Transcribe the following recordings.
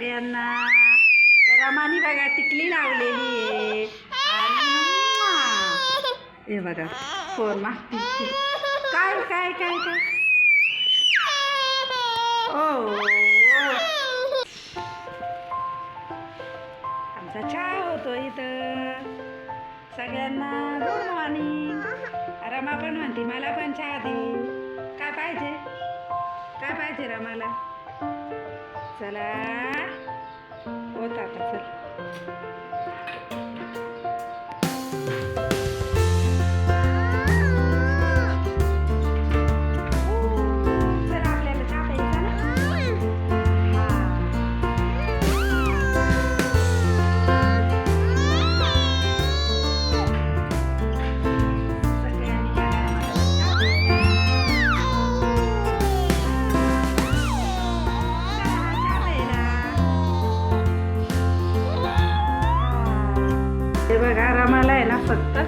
सगळ्यांना. तर रमानी बघा टिकली लावलेली आहे. आणि हे बघा फोन काय काय काय काय? ओ. आमचा चहा होतो इथं. सगळ्यांना गुड मॉर्निंग. रमा पण म्हणते मला पण चहा दे. काय पाहिजे? काय पाहिजे रमाला? चला. होत आता चल. फक्त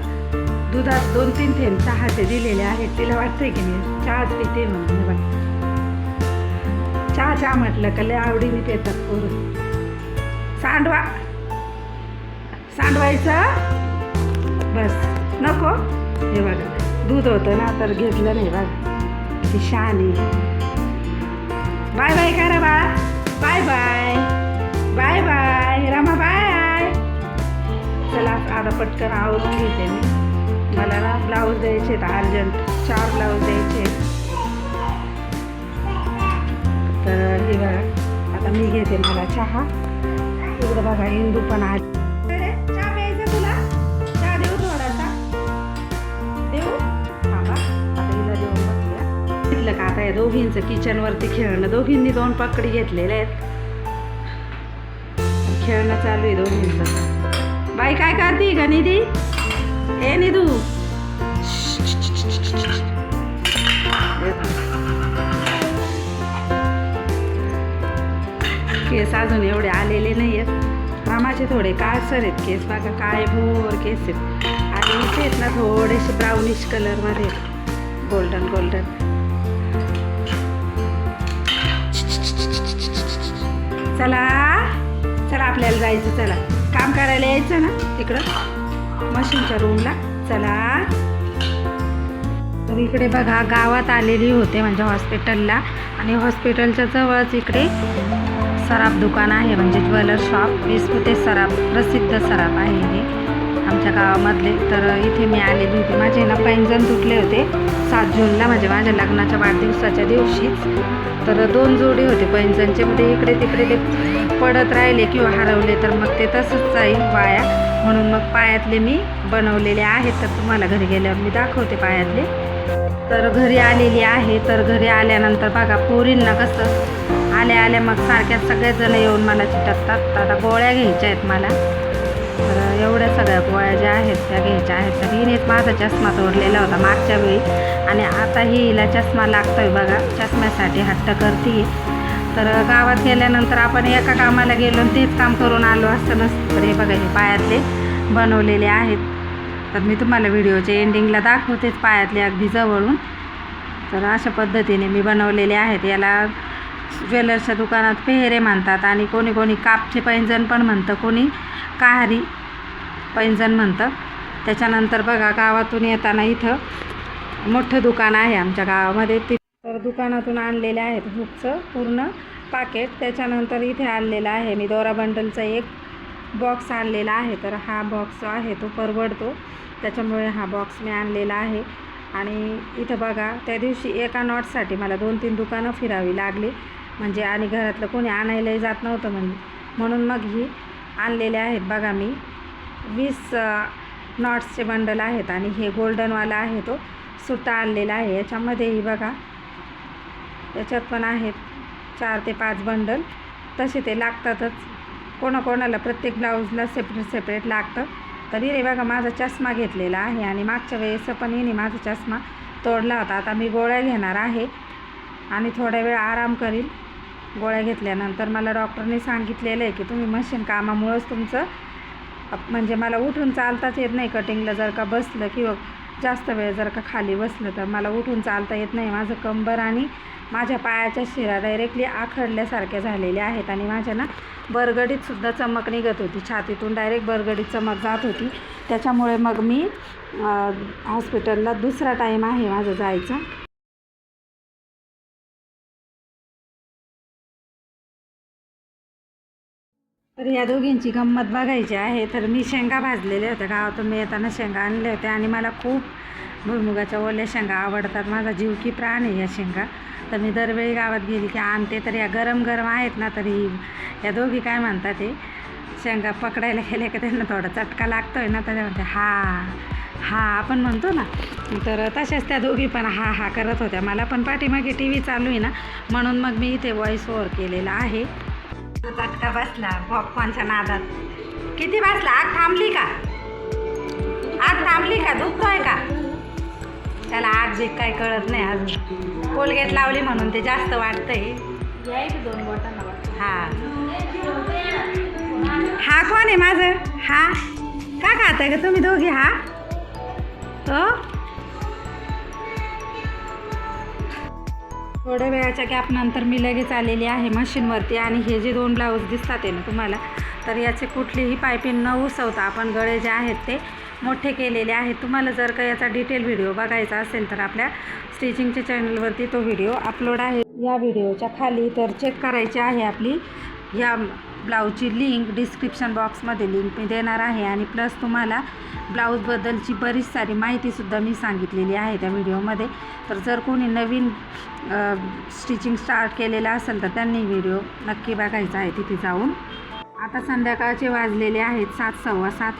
दुधात दोन तीन थेंब चहाचे दिलेले आहेत. तिला वाटतंय की मी चहाच पिते म्हणून. चहा चहा म्हटलं का लय आवडीने पेतात पोरं. सांडवा. सांडवायचं. बस. नको. हे बघा. दूध होतं ना तर घेतलं नाही बघा. ती शानी बाय बाय करा बाळा bye bye bye. Bye bye. चला आता पटकन आवरून घेते मी. मला ना ब्लाऊज द्यायचे आहेत अर्जंट. चार ब्लाऊज द्यायचे तर हे बघा आता मी घेते मला चहा. इकडं बघा इंदू पण आज तुला? चहा देऊ देऊ? आता का आता या दोघींचं किचनवरती खेळणं? दोघींनी दोन पकडी घेतलेले आहेत. खेळणं चालू आहे दोघींचं. बाई काय करते का निधी ए निधू. केस अजून एवढे आलेले नाही आहेत मामाचे थोडे काळसर आहेत केस बघा काय भोर केस आहेत. आणि इथे आहेत ना थोडेसे ब्राउनिश कलरमध्ये गोल्डन गोल्डन चला चला आपल्याला जायचं चला. काम करायला यायचं ना तिकडं मशीनच्या रूमला चला. तर इकडे बघा गावात आलेली होते म्हणजे हॉस्पिटलला आणि हॉस्पिटलच्या जवळच इकडे सराफ दुकान आहे म्हणजे ज्वेलर शॉप. विस्पुते सराफ प्रसिद्ध सराफ आहे हे. आमच्या गावामधले. तर इथे मी आलेली होती. माझे ना पैंजण तुटले होते. सात जूनला म्हणजे माझ्या लग्नाच्या वाढदिवसाच्या दिवशीच तर दोन जोडी होते पैंजणचे म्हणजे इकडे तिकडे ते पडत राहिले किंवा हरवले. तर मग ते तसंच जाईल पाया. म्हणून मग पायातले मी बनवलेले आहेत. तर तुम्हाला घरी गेल्यावर मी दाखवते पायातले. तर घरी आलेली आहे. तर घरी आल्यानंतर बघा पोरींना कसं आल्या आल्या मग सारख्या सगळेजण येऊन मला चिटकतात. आता गोळ्या घ्यायच्या आहेत मला. तर एवढ्या सगळ्या गोळ्या ज्या आहेत त्या घ्यायच्या आहेत. तर हिने माझा चष्मा तोडलेला होता मागच्या वेळी. आणि आता ही हिला चष्मा लागतोय बघा. चष्म्यासाठी हट्ट करते. तर गावात गेल्यानंतर आपण एका कामाला गेलो तेच काम करून आलो असं नसतं. तर हे बघा हे पायातले बनवलेले आहेत. तर मी तुम्हाला व्हिडिओच्या एंडिंगला दाखवतेच पायातले अगदी जवळून. तर अशा पद्धतीने मी बनवलेले आहेत. याला ज्वेलर्सच्या दुकानात पेहरे म्हणतात आणि कोणी कोणी कापचे पैंजण पण म्हणतं कोणी काहारी पैंजण म्हणतं. त्याच्यानंतर बघा गावातून येताना इथं मोठं दुकान आहे आमच्या गावामध्ये. ते तर दुकानातून आणलेले आहेत हुकचं पूर्ण पाकेट त्याच्यानंतर इथे आणलेलं आहे मी दोरा बंडलचा एक बॉक्स आणलेला आहे. तर हा बॉक्स जो आहे तो परवडतो. त्याच्यामुळे हा बॉक्स मी आणलेला आहे. आणि इथं बघा त्या दिवशी एका नॉटसाठी मला दोन तीन दुकानं फिरावी लागली. म्हणजे आणि घरातलं कोणी आणायलाही जात नव्हतं म्हणजे. म्हणून मग ही आणलेले आहेत बघा मी. वीस नॉट्सचे बंडल आहेत आणि हे गोल्डनवाला आहे तो. सुट्टा आणलेला आहे. याच्यामध्येही बघा. याच्यात पण आहेत चार ते पाच बंडल. तसे ते लागतातच. कोणाकोणाला प्रत्येक ब्लाऊजला सेपरेट सेपरेट लागतं. तर हिने बघा माझा चष्मा घेतलेला आहे आणि मागच्या वेळेस पण हिने माझा चष्मा तोडला होता. आता मी गोळ्या घेणार आहे आणि थोड्या वेळ आराम करील गोळ्या घेतल्यानंतर मला डॉक्टरने सांगितलेलं आहे की तुम्ही मशीन कामामुळंच तुमचं म्हणजे मला उठून चालताच येत नाही कटिंगला जर का बसलं किंवा जास्त वेळ जर का खाली बसलं तर मला उठून चालता येत नाही. माझं कंबर आणि माझ्या पायाच्या शिरा डायरेक्टली आखडल्यासारख्या झालेल्या आहेत आणि माझ्या ना बरगडीतसुद्धा चमक निघत होती. छातीतून डायरेक्ट बरगडीत चमक जात होती. त्याच्यामुळे मग मी हॉस्पिटलला दुसरा टाईम आहे माझा जायचा. तर या दोघींची गंमत बघायची आहे. तर मी शेंगा भाजलेल्या होत्या गावातून मी येताना शेंगा आणल्या होत्या आणि मला खूप भुईमुगाच्या ओल्या शेंगा आवडतात. माझा जीव की प्राण आहे या शेंगा. तर मी दरवेळी गावात गेली की आणते. तर या गरम गरम आहेत ना तरी या दोघी काय म्हणतात ते शेंगा पकडायला गेले का त्यांना थोडा चटका लागतो आहे ना तर म्हणते हा हा आपण म्हणतो ना. तर तशाच त्या दोघी पण हा हा करत होत्या. मला पण पाठीमागे टी व्ही चालू आहे ना. म्हणून मग मी इथे व्हॉईस ओव्हर केलेला आहे. चटका बसला पॉपकॉर्नच्या नादात. किती बसला? आग थांबली का? आग थांबली का? दुखतोय का? त्याला आग जे काय कळत नाही अजून. कोलगेट लावली म्हणून ते जास्त वाटतंय दोन बोटांना हा. हा कोण आहे माझं? हा? का खाताय का तुम्ही दोघी? हा? तो? थोड्या वेळाच्या गॅपनंतर मी लगेच आलेली आहे मशीनवरती आणि हे जे दोन ब्लाऊज दिसतात आहे ना तुम्हाला तर याचे कुठलीही पायपिंग न उसवता आपण गळे जे आहेत ते मोठे केलेले आहेत. तुम्हाला जर का याचा डिटेल व्हिडिओ बघायचा असेल तर आपल्या स्टिचिंगच्या चॅनलवरती तो व्हिडिओ अपलोड आहे. या व्हिडिओच्या खाली तर चेक करायची आहे आपली या ब्लाऊजची लिंक डिस्क्रिप्शन बॉक्समध्ये लिंक मी देणार आहे आणि प्लस तुम्हाला ब्लाऊजबद्दलची बरीच सारी माहितीसुद्धा मी सांगितलेली आहे त्या व्हिडिओमध्ये. तर जर कोणी नवीन स्टिचिंग स्टार्ट केलेलं असेल तर त्यांनी व्हिडिओ नक्की बघायचा आहे तिथे जाऊन. आता संध्याकाळचे वाजलेले आहेत सात सव्वा सात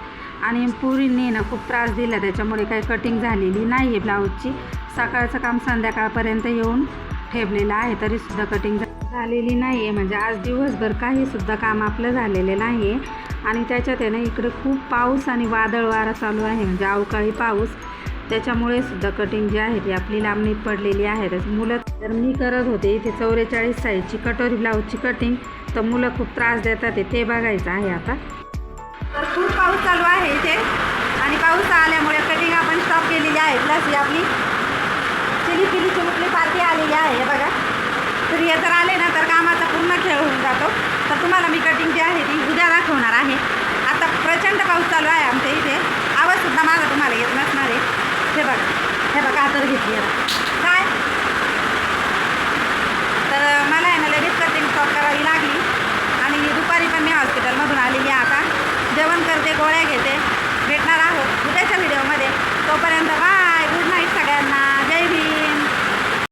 आणि पुरींनी ना खूप त्रास दिला त्याच्यामुळे काही कटिंग झालेली नाही आहे ब्लाऊजची. सकाळचं काम संध्याकाळपर्यंत येऊन ठेवलेलं आहे तरीसुद्धा कटिंग झालेली नाही आहे म्हणजे आज दिवसभर काहीसुद्धा काम आपलं झालेलं नाही आहे आणि त्याच्यात आहे ना इकडे खूप पाऊस आणि वादळ वारा चालू आहे. म्हणजे अवकाळी पाऊस. त्याच्यामुळे सुद्धा कटिंग जी आहे ती आपली लांबणीत पडलेली आहे मुलं तर मी करत होते. इथे चौवेचाळीस साईजची कटोरी ब्लाऊजची कटिंग तर मुलं खूप त्रास देतात ते बघायचं आहे आता. तर खूप पाऊस चालू आहे इथे. आणि पाऊस आल्यामुळे कटिंग आपण स्टॉप केलेली आहे. प्लस ही आपली चिली पिली चिमुकली पार्टी आलेली आहे हे बघा तर हे जर आले ना तर कामाचा पूर्ण खेळ होऊन जातो तर तुम्हाला मी कटिंग जी आहे ती उद्या दाखवणार आहे. आता प्रचंड पाऊस चालू आहे आमच्या इथे. आवाजसुद्धा माझा तुम्हाला येत नसणार आहे. हे बघा. हे बघा आतर घेतली आहे. काय? तर मला आहे ना लगेच कटिंग स्टॉप करावी लागली. आणि दुपारी पण मी हॉस्पिटलमधून आलेली आहे आता. जेवण करते गोळ्या घेते. भेटणार आहोत उद्याच्या व्हिडिओमध्ये तोपर्यंत बा